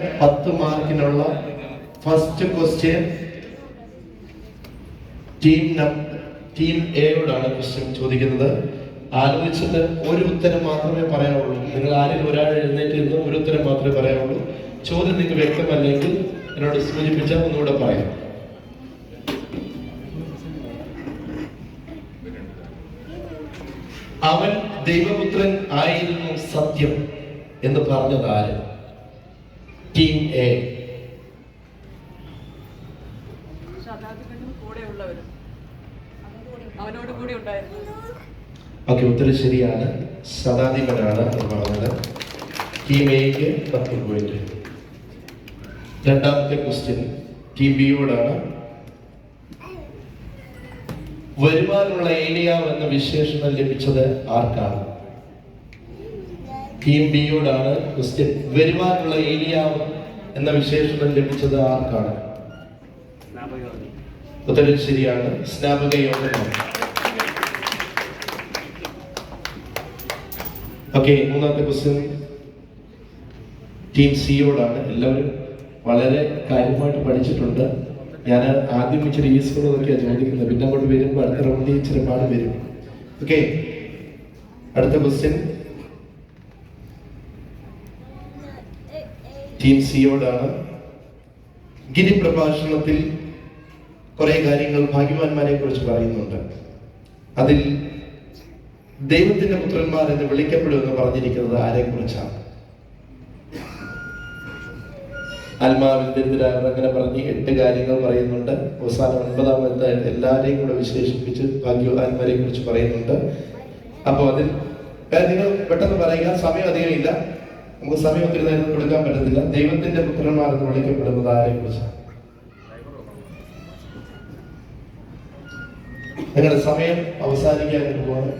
പത്ത് മാർക്കിനുള്ള first question team team എയോടാണ് ക്വസ്റ്റ്യൻ ചോദിക്കുന്നത്. ആലോചിച്ചിട്ട് ഒരു ഉത്തരം മാത്രമേ പറയാനുള്ളൂ. നിങ്ങൾ ആരെങ്കിലും ഒരാൾ എഴുന്നേറ്റ് നിന്ന് ഒരു ഉത്തരം മാത്രമേ പറയാനുള്ളൂ. ചോദ്യം നിങ്ങൾക്ക് വ്യക്തമല്ലെങ്കിൽ എന്നോട് സൂചിപ്പിച്ചാൽ ഒന്നുകൂടെ പറയാം. അവൻ ദൈവപുത്രൻ ആയിരുന്നു സത്യം എന്ന് പറഞ്ഞത് ആര്? ടീം എ ഓക്കെ ഉത്തരം ശരിയാണ്. ശതാധിപനാണ് എന്ന് പറഞ്ഞത്. ടീം എക്ക് പത്ത് പോയിന്റ് രണ്ടാമത്തെ ക്വസ്റ്റ്യൻ ടീം ബിയോടാണ് വരുമാനമുള്ള ഏലിയാവ് എന്ന വിശേഷണം ലഭിച്ചത് ആർക്കാണ്? ടീം ബിയോടാണ് ക്വസ്റ്റ്യൻ വരുവാനുള്ള ഏലിയാവ് എന്ന വിശേഷണം ലഭിച്ചത് ആർക്കാണ്? ഉത്തരം ശരിയാണ്. സ്നാപക യോഗമാണ് ഓക്കെ മൂന്നാമത്തെ ക്വസ്റ്റ്യൻ ടീം സിയോടാണ് എല്ലാവരും വളരെ കാര്യമായിട്ട് പഠിച്ചിട്ടുണ്ട്. ഞാൻ ആദ്യം ഇച്ചിരി ഈസ്കൂളൊക്കെയാണ് ചോദിക്കുന്നത്. പിന്നെ അങ്ങോട്ട് വരുമ്പോൾ അടുത്ത റൗണ്ടിൽ ഇച്ചിരി പാട് വരും. ഓക്കെ അടുത്ത ക്വസ്റ്റ്യൻ ടീം സിയോടാണ്. ഗിരിപ്രഭാഷണത്തിൽ കുറേ കാര്യങ്ങൾ ഭാഗ്യവാന്മാരെ കുറിച്ച് പറയുന്നുണ്ട്. അതിൽ ദൈവത്തിന്റെ പുത്രന്മാർ എന്ന് വിളിക്കപ്പെടുമെന്ന് പറഞ്ഞിരിക്കുന്നത് ആരെ കുറിച്ചാണ് ദരിദ്രാർ അങ്ങനെ പറഞ്ഞ് എട്ട് കാര്യങ്ങൾ പറയുന്നുണ്ട്. അവസാനം ഒൻപതാമത്തെ എല്ലാവരെയും കൂടെ വിശേഷിപ്പിച്ച് ഭാഗ്യവാന്മാരെ കുറിച്ച് പറയുന്നുണ്ട്. അപ്പോൾ അതിൽ നിങ്ങൾ പെട്ടെന്ന് പറയുക സമയം അധികം ഇല്ല നമുക്ക് സമയം ഒത്തിരി നേരം കൊടുക്കാൻ പറ്റത്തില്ല. ദൈവത്തിന്റെ പുത്രന്മാർ എന്ന് വിളിക്കപ്പെടുന്നത് ആരെ കുറിച്ചാണ് നിങ്ങളുടെ സമയം അവസാനിക്കാൻ പോകണം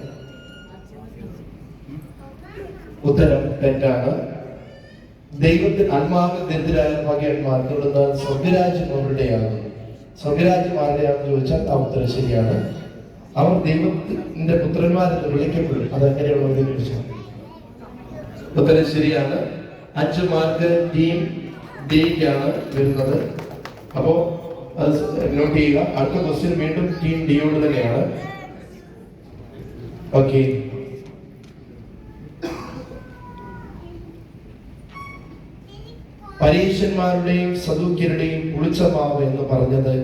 ഉത്തരം തെറ്റാണ്. ദൈവത്തിന് ആത്മാവിൽ ദരിദ്രായ ഭാഗ്യന്മാർ തുടർന്ന് സ്വർഗരാജ്യം അവരുടെയാണ്. സ്വർഗരാജ്യം ആരുടെയാണെന്ന് ചോദിച്ചാൽ ആ ഉത്തരം ശരിയാണ്. അവർ ദൈവത്തിന്റെ പുത്രന്മാരെന്ന് വിളിക്കപ്പെടും. അതെങ്ങനെയുള്ളവരെ കുറിച്ചാണ് ഉത്തരം ശരിയാണ്. അഞ്ച് മാർക്ക് ടീം ഡിക്കാണ് വരുന്നത്. അപ്പോ അത് നോട്ട് ചെയ്യുക. അടുത്ത ക്വസ്റ്റ്യൻ വീണ്ടും ടീം ഡിയോട് തന്നെയാണ്. ഓക്കെ പരീക്ഷന്മാരുടെയും സദൂക്യരുടെയും പുളിച്ച മാവ് എന്ന് പറഞ്ഞത്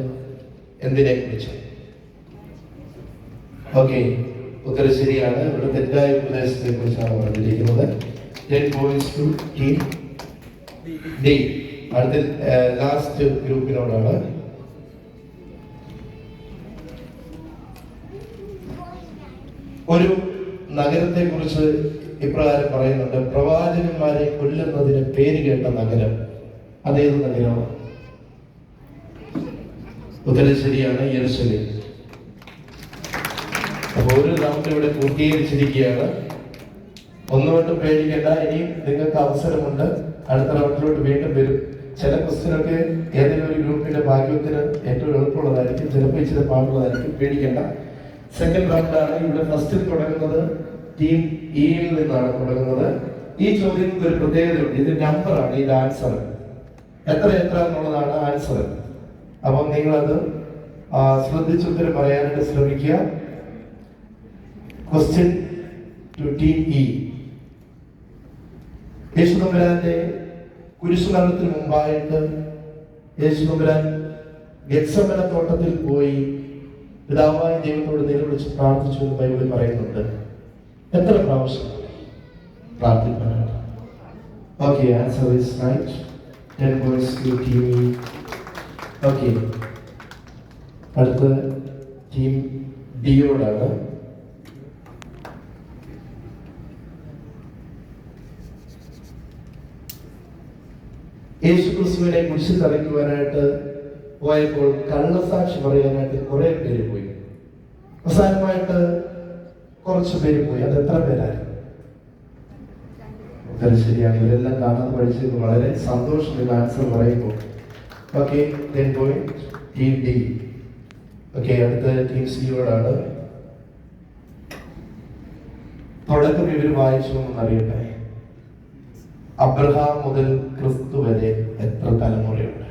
എന്തിനെ കുറിച്ച്? ഓക്കെ ഉത്തരം ശരിയാണ്. ഇവിടെ തെറ്റായ ഉപദേശത്തെ കുറിച്ചാണ് പറഞ്ഞിരിക്കുന്നത്. Ten points to team D അടുത്ത ലാസ്റ്റ് ഗ്രൂപ്പിനോടാണ് ഒരു നഗരത്തെ കുറിച്ച് ഇപ്രകാരം പറയുന്നുണ്ട്. പ്രവാചകന്മാരെ കൊല്ലുന്നതിന് പേര് കേട്ട നഗരം അതേത് നഗരമാണ്? ഉത്തരം ശരിയാണ് യെരുസലേം അപ്പോൾ ഒരു റൗണ്ട് ഇവിടെ പൂർത്തീകരിച്ചിരിക്കുകയാണ്. ഒന്നുകൊണ്ടും പേടിക്കേണ്ട. ഇനിയും നിങ്ങൾക്ക് അവസരമുണ്ട്. അടുത്ത റൗണ്ടിലോട്ട് വീണ്ടും വരും. ചില ക്വസ്റ്റ്യനൊക്കെ ഏതെങ്കിലും ഒരു ഗ്രൂപ്പിന്റെ ഭാഗ്യത്തിന് ഏറ്റവും എളുപ്പമുള്ളതായിരിക്കും. ചിലപ്പോൾ ഇച്ചിരി പാടുള്ളതായിരിക്കും. പേടിക്കേണ്ട. സെക്കൻഡ് റൗണ്ടാണ് ഇവിടെ ഫസ്റ്റിൽ തുടങ്ങുന്നത്. ടീം ഇയിൽ നിന്നാണ് തുടങ്ങുന്നത്. ഈ ചോദ്യം ഒരു പ്രത്യേകതയുണ്ട്. ഇത് നമ്പറാണ് ഇത് ആൻസർ എത്ര എത്ര എന്നുള്ളതാണ് ആൻസർ അപ്പം നിങ്ങളത് ശ്രദ്ധിച്ചുത്തരം പറയാനായിട്ട് ശ്രമിക്കുക. ക്വസ്റ്റ്യൻ ടു ടീം ഇ യേശുദമ്പരാന്റെ കുരിശുമരണത്തിന് മുമ്പായിട്ട് യേശുദമ്പരാൻ ഗത്സമന തോട്ടത്തിൽ പോയി പിതാവായ ദൈവത്തോട് നിലവിളിച്ച് പ്രാർത്ഥിച്ചു എന്ന് ബൈബിളിൽ പറയുന്നുണ്ട്. എത്ര പ്രാവശ്യം പ്രാർത്ഥിക്കാനാണ്? Okay answer is right ten points to team okay അടുത്ത ടീം ഡിയോടാണ് യേശു ക്രിസ്തുവിനെ കുരിശിൽ തറയ്ക്കുവാനായിട്ട് പോയപ്പോൾ കള്ളസാക്ഷി പറയാനായിട്ട് കുറെ പേര് പോയി. അവസാനമായിട്ട് കുറച്ച് പേര് പോയി. അത് എത്ര പേരായിരുന്നു ഉത്തരം ശരിയാണ്. ഇവരെല്ലാം കാണാതെ പഠിച്ചത് വളരെ സന്തോഷം ആൻസർ പറയുമ്പോൾ. ഓക്കെ ദെൻ പോയി. ടീം ഡി ഓക്കെ അടുത്ത ടീം സിയോടാണ് തുടക്കം ഇവർ വായിച്ചു എന്ന് അറിയട്ടെ അബ്രഹാം മുതൽ ക്രിസ്തു വരെ എത്ര തലമുറയുണ്ട്?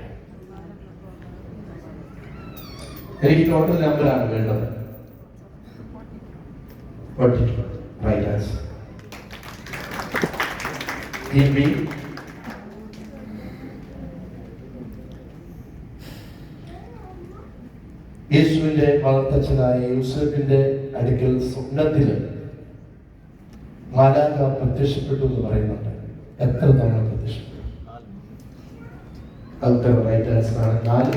എനിക്ക് ടോട്ടൽ നമ്പറാണ് വേണ്ടത്. യേശുവിന്റെ വളർത്തച്ഛനായ യൂസഫിന്റെ അടുക്കൽ സ്വപ്നത്തിൽ മാലാക പ്രത്യക്ഷപ്പെട്ടു എന്ന് പറയുന്നുണ്ട്. എത്ര തവണ ആണ് നാല്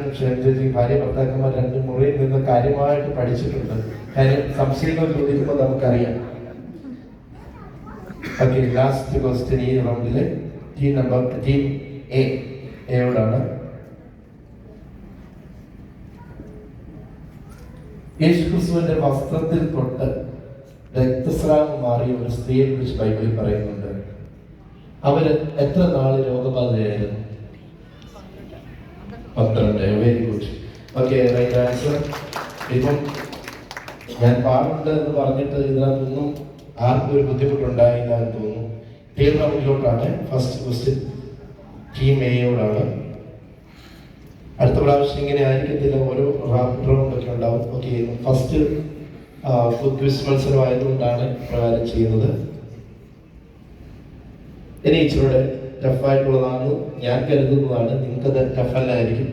അടുത്ത ഭാര്യ ഭർത്താക്കന്മാർ രണ്ട് മുറിയിൽ നിന്ന് കാര്യമായിട്ട് പഠിച്ചിട്ടുണ്ട്. കാര്യം സംശയങ്ങൾ ചോദിക്കുമ്പോൾ നമുക്കറിയാം. ഓക്കെ ലാസ്റ്റ് ക്വസ്റ്റ്യൻ ഈ റൗണ്ടിലെ ടീം നമ്പർ ടീം എ എയോടാണ് യേശുക്രിസ്തുവിന്റെ വസ്ത്രത്തിൽ തൊട്ട് രക്തസ്രാവം മാറിയ ഒരു സ്ത്രീയെ കുറിച്ച് ബൈബിളിൽ പറയുന്നുണ്ട്. അവർ എത്ര നാൾ രോഗബാധയായിരുന്നു പന്ത്രണ്ട്. Very good. Okay right answer. ഇപ്പം ഞാൻ പാടുണ്ട് എന്ന് പറഞ്ഞിട്ട് ഇതിനകത്തൊന്നും ആർക്കും ഒരു ബുദ്ധിമുട്ടുണ്ടായില്ല എന്ന് തോന്നുന്നു. ടീം റൗണ്ടിലോട്ടാണ് ഫസ്റ്റ് ക്വസ്റ്റ്യൻ ടീം എയോടാണ് അടുത്ത പ്രാവശ്യം ഇങ്ങനെ ആയിരിക്കത്തില്ല ഓരോ റാപ്പിഡ് റൗണ്ട് ഒക്കെ ഉണ്ടാവും. ഓക്കെ ഫസ്റ്റ് ഫുഡ് ക്വിസ് മത്സരം ആയതുകൊണ്ടാണ് പ്രകാരം ചെയ്യുന്നത്. ഇനി ഇച്ചിരൂടെ ടഫായിട്ടുള്ളതാണ് ഞാൻ കരുതുന്നതാണ് നിങ്ങൾക്കത് ടഫല്ലായിരിക്കും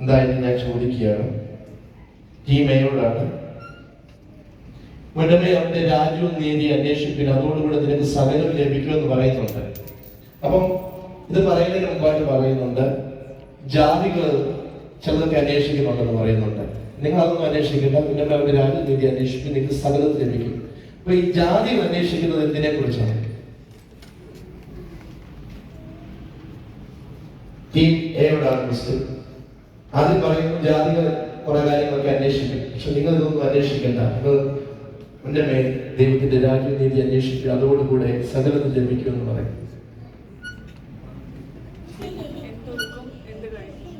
എന്തായാലും ഞാൻ ചോദിക്കുകയാണ്. ടീം എയോടാണ് ഉടനെ അവന്റെ രാജ്യവും നീതി അന്വേഷിപ്പിന് അതോടുകൂടെ നിനക്ക് സകലം ലഭിക്കുമെന്ന് പറയുന്നുണ്ട്. അപ്പം ഇത് പറയുന്നതിന് മുമ്പായിട്ട് പറയുന്നുണ്ട്. ജാതികൾ ചിലതൊക്കെ അന്വേഷിക്കുന്നുണ്ടെന്ന് പറയുന്നുണ്ട്. നിങ്ങൾ അതൊന്നും അന്വേഷിക്കില്ല പിന്നെ അവർ രാജ്യനീതി അന്വേഷിക്കും നിങ്ങൾക്ക് സകലം ലഭിക്കും. അപ്പൊ ഈ ജാതി അന്വേഷിക്കുന്നത് എന്തിനെ കുറിച്ചാണ് ആദ്യം പറയുന്നു ജാതികൾ കുറെ കാര്യങ്ങളൊക്കെ അന്വേഷിക്കും. പക്ഷെ നിങ്ങൾ ഇതൊന്നും അന്വേഷിക്കണ്ട. നിങ്ങൾ മുന്നമേ ദൈവത്തിന്റെ രാജ്യനീതി അന്വേഷിക്കുക അതോടുകൂടെ സകലത്തിൽ ലഭിക്കും എന്ന് പറയും എന്തൊടുക്കും എന്ത് കഴിക്കും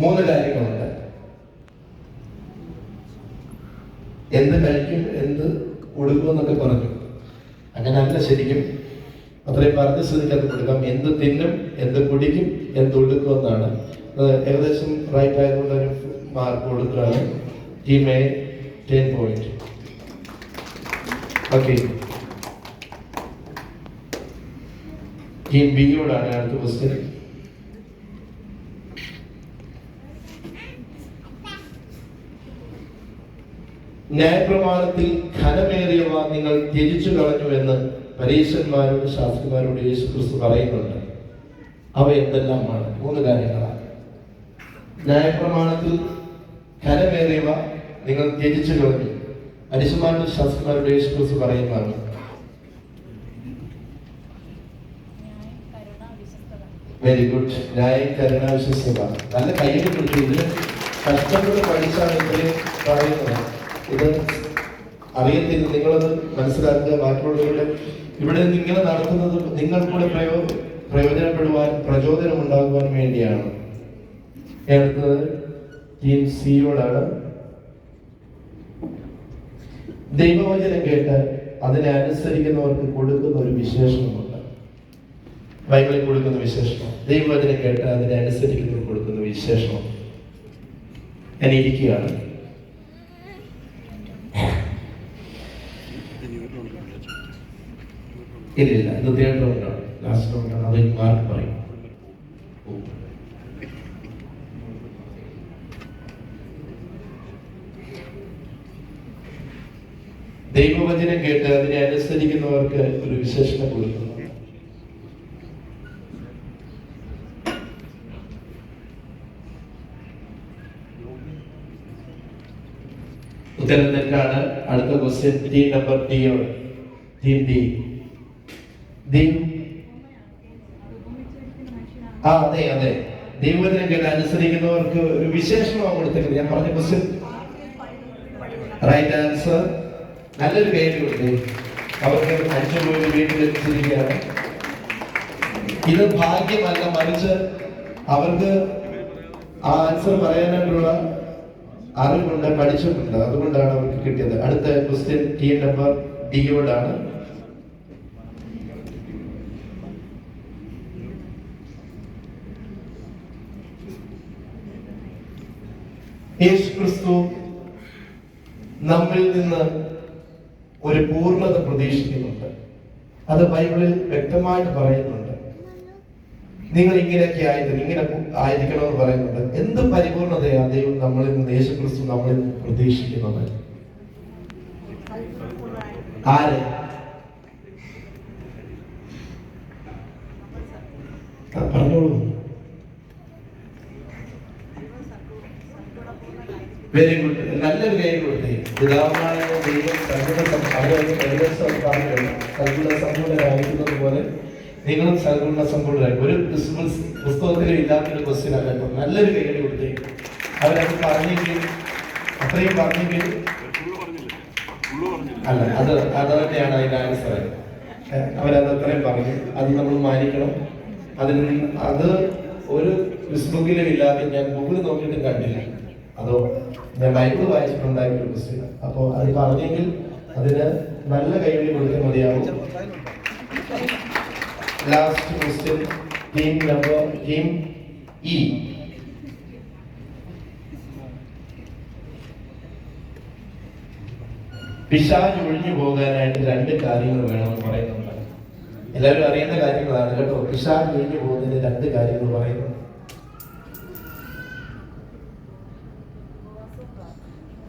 മൂന്ന് കാര്യങ്ങളുണ്ട്. എന്ത് കഴിക്കും എന്ത് കൊടുക്കും എന്നൊക്കെ പറഞ്ഞു. അങ്ങനെ അല്ല ശരിക്കും. അത്രയും പറഞ്ഞ സ്ഥിതിക്ക് അത് കൊടുക്കാം. എന്ത് തിന്നും എന്ത് കുടിക്കും എന്ത് ഒടുക്കും എന്നാണ്. ഏകദേശം റൈറ്റ് ആയതുകൊണ്ട് ഒരു മാർക്ക് കൊടുക്കുകയാണ്. Team A ten point okay team ബിയോടാണ് അടുത്ത ക്വസ്റ്റ്യൻ ന്യായപ്രമാണത്തിൽ ഘനമേറിയവ നിങ്ങൾ ത്യജിച്ചു കളഞ്ഞു എന്ന് പരീശന്മാരോട് ശാസ്ത്രിമാരോട് യേശു ക്രിസ്തു പറയുന്നുണ്ട്. അവ എന്തെല്ലാമാണ്? മൂന്ന് കാര്യങ്ങളാണ്. ന്യായപ്രമാണത്തിൽ ഘനമേറിയവ നിങ്ങൾ ത്യജിച്ചു കളഞ്ഞു. പരീശന്മാരോട് ശാസ്ത്രിമാരോട് യേശു ക്രിസ്തു പറയുന്നതാണ്. വെരി ഗുഡ് ന്യായം കരുണ വിശ്വസ്തത. നല്ല കയ്യിൽ കിട്ടി ഇത് കഷ്ടപ്പെട്ട് പഠിച്ചാണ് ഇത്രയും പറയുന്നത്. ഇത് അറിയത്തില്ല. നിങ്ങളത് മനസ്സിലാക്കുക. ബാക്കിയുള്ളവരുടെ ഇവിടെ നിങ്ങൾ നടത്തുന്നത് നിങ്ങൾ കൂടെ പ്രയോ പ്രയോജനപ്പെടുവാൻ പ്രചോദനം ഉണ്ടാകുവാൻ വേണ്ടിയാണ് അടുത്തത് ടീം സിയോടാണ് ദൈവവചനം കേട്ട് അതിനെ അനുസരിക്കുന്നവർക്ക് കൊടുക്കുന്ന ഒരു വിശേഷണമുണ്ട്. ബൈബിളിൽ കൊടുക്കുന്ന വിശേഷണം. ദൈവവചനം കേട്ട് അതിനെ അനുസരിക്കുന്നവർ കൊടുക്കുന്ന വിശേഷണം. ഞാൻ ഇരിക്കുകയാണ്. ഇല്ലില്ല ഇത് തേർഡ് റൗണ്ടാണ് ലാസ്റ്റ് റൗണ്ടാണ് അത് മാർക്ക് പറയും. ദൈവവചനം കേട്ട് അതിനെ അനുസരിക്കുന്നവർക്ക് ഒരു വിശേഷണം കൊടുക്കുന്നു. ഉത്തരം തെറ്റാണ്. അടുത്ത question team number D team D ആ അതെ അതെ. ദൈവത്തിനെ കേട്ട് അനുസരിക്കുന്നവർക്ക് ഒരു വിശേഷമാണ് കൊടുത്തിട്ടുണ്ട് ഞാൻ പറഞ്ഞ ക്വസ്റ്റ്യൻ. റൈറ്റ് ആൻസർ നല്ലൊരു പേര് കൊടുത്തു. അവർക്ക് അഞ്ചു പോയി വീട്ടിൽ എത്തിച്ചിരിക്കുകയാണ്. ഇത് ഭാഗ്യമല്ല മറിച്ച് അവർക്ക് ആ ആൻസർ പറയാനായിട്ടുള്ള അറിവുണ്ട് പഠിച്ചിട്ടുണ്ട്. അതുകൊണ്ടാണ് അവർക്ക് കിട്ടിയത്. അടുത്ത ക്വസ്റ്റ്യൻ ടീം നമ്പർ ഡിയോടാണ് യേശു ക്രിസ്തു നമ്മിൽ നിന്ന് ഒരു പൂർണത പ്രതീക്ഷിക്കുന്നുണ്ട്. അത് ബൈബിളിൽ വ്യക്തമായിട്ട് പറയുന്നുണ്ട്. നിങ്ങൾ ഇങ്ങനെയൊക്കെ ആയിരുന്നു ഇങ്ങനെ ആയിരിക്കണമെന്ന് പറയുന്നുണ്ട്. എന്ത് പരിപൂർണതയാണ് ദൈവം നമ്മളിൽ നിന്ന് യേശു ക്രിസ്തു നമ്മളിൽ നിന്ന് പ്രതീക്ഷിക്കുന്നത്? ആര്? പറഞ്ഞോളൂ. വെരി ഗുഡ് നല്ലൊരു കാര്യം കൊടുത്തേ. പിതാവായ ദൈവം സർഗുണ സം- അവരത് ഏകദേശം പറഞ്ഞു സൽഗുണ സമ്പൂർണരായിരിക്കുന്നത് പോലെ നിങ്ങളും സർഗുണ സമ്പൂർണരായി ഒരു ക്രിസ്മസ് പുസ്തകത്തിലും ഇല്ലാത്തൊരു ക്വസ്റ്റ്യൻ അല്ല നല്ലൊരു കാര്യം കൊടുത്തേ. അവരത് പറഞ്ഞെങ്കിൽ അത്രയും പറഞ്ഞെങ്കിൽ അല്ല അത് അത് തന്നെയാണ് അതിന്റെ ആൻസർ അവരത് അത്രയും പറഞ്ഞു. അത് നമ്മൾ മാനിക്കണം. അതിന് അത് ഒരു ഫേസ്ബുക്കിലും ഇല്ലാതെ ഞാൻ ഗൂഗിൾ നോക്കിയിട്ടും കണ്ടില്ല. അതോ ഞാൻ ബൈബിൾ വായിച്ചിട്ടുണ്ടായിരുന്ന ഒരു ക്വസ്റ്റ്യൻ അപ്പോൾ അത് പറഞ്ഞെങ്കിൽ അതിന് നല്ല കൈവഴി കൊടുക്കാൻ മതിയാവും. Last question team number team E പിശാജ് ഒഴിഞ്ഞു പോകാനായിട്ട് രണ്ട് കാര്യങ്ങൾ വേണമെന്ന് പറയുന്നുണ്ട്. എല്ലാവരും അറിയുന്ന കാര്യങ്ങളാണ് കേട്ടോ. പിശാജ് ഒഴിഞ്ഞു പോകുന്നതിന് രണ്ട് കാര്യങ്ങൾ പറയുന്നു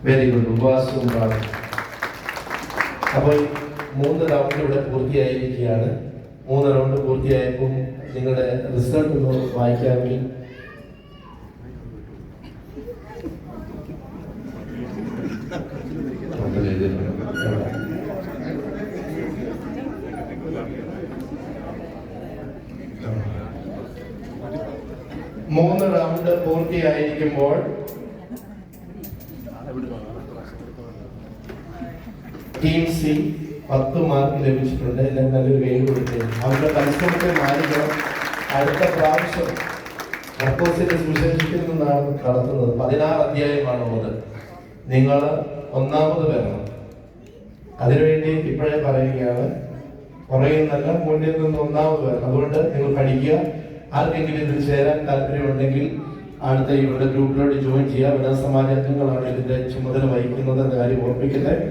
വെരി ഗുഡ് ഉപവാസവും പ്രാർത്ഥന അപ്പോൾ മൂന്ന് റൗണ്ട് ഇവിടെ പൂർത്തിയായിരിക്കുകയാണ്. മൂന്ന് റൗണ്ട് പൂർത്തിയായപ്പോൾ നിങ്ങളുടെ റിസൾട്ട് ഒന്ന് വായിക്കാമെങ്കിൽ. മൂന്ന് റൗണ്ട് പൂർത്തിയായിരിക്കുമ്പോൾ ടീം സി പത്ത് മാർക്ക് ലഭിച്ചിട്ടുണ്ട്. എല്ലാം നല്ലൊരു കൈ കൊടുത്തേ അവരുടെ പരിശ്രമത്തെ മാനിക്കണം. അടുത്ത പ്രാവശ്യം അപ്പോസിന്റെ സുവിശേഷത്തിൽ നിന്നാണ് നടത്തുന്നത് പതിനാറ് അധ്യായമാണുള്ളത് നിങ്ങൾ ഒന്നാമത് വരണം. അതിനുവേണ്ടി ഇപ്പോഴേ പറയുകയാണ്. കുറേ നല്ല മുന്നിൽ നിന്ന് ഒന്നാമത് വരണം. അതുകൊണ്ട് നിങ്ങൾ പഠിക്കുക. ആർക്കെങ്കിലും ഇതിൽ ചേരാൻ താല്പര്യമുണ്ടെങ്കിൽ അടുത്ത ഇവരുടെ ഗ്രൂപ്പിലോട്ട് ജോയിൻ ചെയ്യുക വിനോദ സമാജ അംഗങ്ങളാണ് ഇതിന്റെ ചുമതല വഹിക്കുന്നത് എന്ന കാര്യം ഓർമ്മിക്കുന്നത്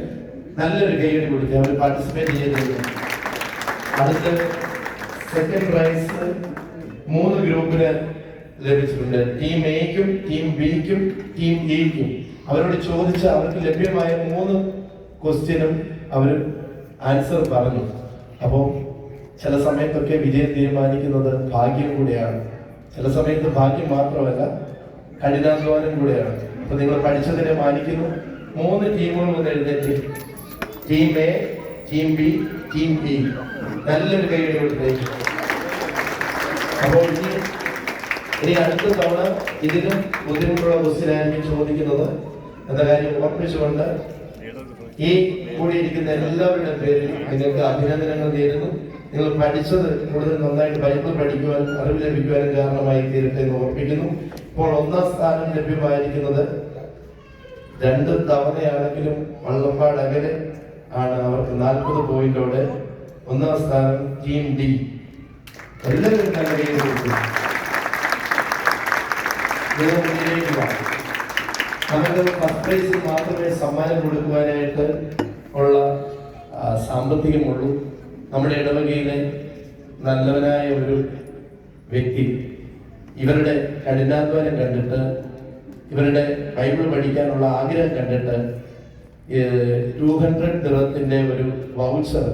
നല്ലൊരു കൈയടി കൊടുക്കുക. അവർ പാർട്ടിസിപ്പേറ്റ് ചെയ്തത്. അടുത്ത സെക്കൻഡ് പ്രൈസ് മൂന്ന് ഗ്രൂപ്പിന് ലഭിച്ചിട്ടുണ്ട്. ടീം എക്കും ടീം ബിക്കും ടീം ഇക്കും അവരോട് ചോദിച്ച അവർക്ക് ലഭ്യമായ മൂന്ന് ക്വസ്റ്റ്യനും അവർ ആൻസർ പറഞ്ഞു. അപ്പോൾ ചില സമയത്തൊക്കെ വിജയം തീരുമാനിക്കുന്നത് ഭാഗ്യം കൂടെയാണ്. ചില സമയത്ത് ഭാഗ്യം മാത്രമല്ല കഠിനാധ്വാനം കൂടെയാണ്. അപ്പൊ നിങ്ങൾ പഠിച്ചതിനെ മാനിക്കുന്നു. മൂന്ന് ടീമുകൾ വന്ന് എഴുന്നേറ്റ്. Team A team B team E നല്ലൊരു കൊടുത്തേക്ക് അപ്പോൾ ഇനി അടുത്ത തവണ ഇതിലും ബുദ്ധിമുട്ടുള്ള ബസ്സിലായിരിക്കും ചോദിക്കുന്നത്. എന്ന കാര്യം ഓർമ്മിച്ചുകൊണ്ട് ഈ കൂടിയിരിക്കുന്ന എല്ലാവരുടെ പേരിൽ നിങ്ങൾക്ക് അഭിനന്ദനങ്ങൾ നേരുന്നു. നിങ്ങൾ പഠിച്ചത് കൂടുതൽ നന്നായിട്ട് ബൈബിൾ പഠിക്കുവാനും അറിവ് ലഭിക്കുവാനും കാരണമായി തീരട്ടെ എന്ന് ഓർപ്പിക്കുന്നു. ഇപ്പോൾ ഒന്നാം സ്ഥാനം ലഭ്യമായിരിക്കുന്നത് രണ്ട് തവണയാണെങ്കിലും വള്ളപ്പാട് അകലെ ആണ് അവർക്ക് നാൽപ്പത് പോയിന്റോടെ ഒന്നാം സ്ഥാനം ടീം ഡി എല്ലാവരും നല്ല ഫസ്റ്റ് പ്രൈസ് മാത്രമേ സമ്മാനം കൊടുക്കുവാനായിട്ട് ഉള്ള സാമ്പത്തികമുള്ളൂ. നമ്മുടെ ഇടവകയിലെ നല്ലവനായ ഒരു വ്യക്തി ഇവരുടെ കഠിനാധ്വാനം കണ്ടിട്ട് ഇവരുടെ ബൈബിൾ പഠിക്കാനുള്ള ആഗ്രഹം കണ്ടിട്ട് ടു ഹൺഡ്രഡ് ദിറത്തിന്റെ ഒരു വൗച്ചർ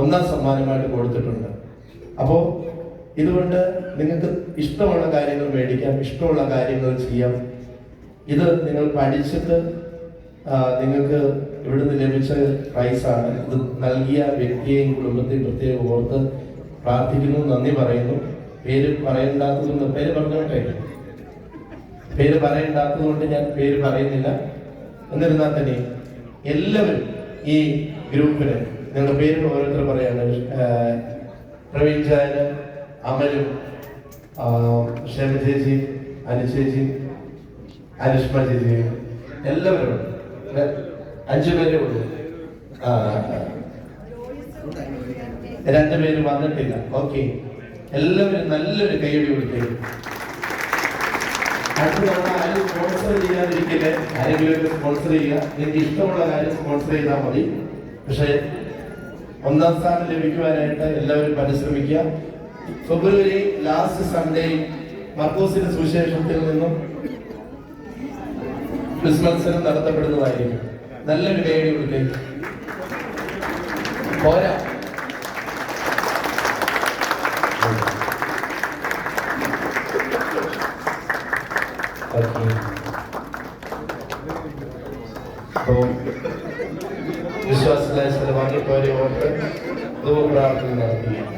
ഒന്നാം സമ്മാനമായിട്ട് കൊടുത്തിട്ടുണ്ട്. അപ്പോൾ ഇതുകൊണ്ട് നിങ്ങൾക്ക് ഇഷ്ടമുള്ള കാര്യങ്ങൾ മേടിക്കാം ഇഷ്ടമുള്ള കാര്യങ്ങൾ ചെയ്യാം. ഇത് നിങ്ങൾ പഠിച്ചിട്ട് നിങ്ങൾക്ക് ഇവിടുന്ന് ലഭിച്ച പ്രൈസാണ് ഇത് നൽകിയ വ്യക്തിയെയും കുടുംബത്തെയും പ്രത്യേകം ഓർത്ത് പ്രാർത്ഥിക്കുന്നു നന്ദി പറയുന്നു. പേര് പറയണ്ടാത്തതുകൊണ്ട് പേര് പറഞ്ഞോട്ടെ? പേര് പറയണ്ടാത്തതുകൊണ്ട് ഞാൻ പേര് പറയുന്നില്ല. എന്നിരുന്നാൽ തന്നെ എല്ലാവരും ഈ ഗ്രൂപ്പിന് നിങ്ങളുടെ പേര് ഓരോരുത്തർ പറയാണ് പ്രവീൺ ചായന് അമലും ഷമ ചേച്ചി അനുചേച്ചി അനുഷ്മ ചേച്ചി എല്ലാവരും. അഞ്ചു പേരേ ഉള്ളൂ. രണ്ടുപേരും വന്നിട്ടില്ല. ഓക്കെ. എല്ലാവരും നല്ലൊരു കൈയടി കൊടുത്തേ അടുത്ത തവണ സ്പോൺസർ ചെയ്യാതിരിക്കട്ടെ. ആരെങ്കിലും ഒക്കെ സ്പോൺസർ ചെയ്യുക. നിങ്ങൾക്ക് ഇഷ്ടമുള്ള കാര്യം സ്പോൺസർ ചെയ്താൽ മതി. പക്ഷേ ഒന്നാം സ്ഥാനം ലഭിക്കുവാനായിട്ട് എല്ലാവരും പരിശ്രമിക്കുക. ഫെബ്രുവരി ലാസ്റ്റ് സൺഡേ മർക്കോസിന്റെ സുവിശേഷത്തിൽ നിന്നും മത്സരം നടത്തപ്പെടുന്നതായിരിക്കും. നല്ലൊരു കൈയടി കൊടുത്തേക്ക് പോരാ. വിശ്വാസ വാങ്ങിപ്പോയ ഓർത്ത് പ്രാർത്ഥന നടത്തി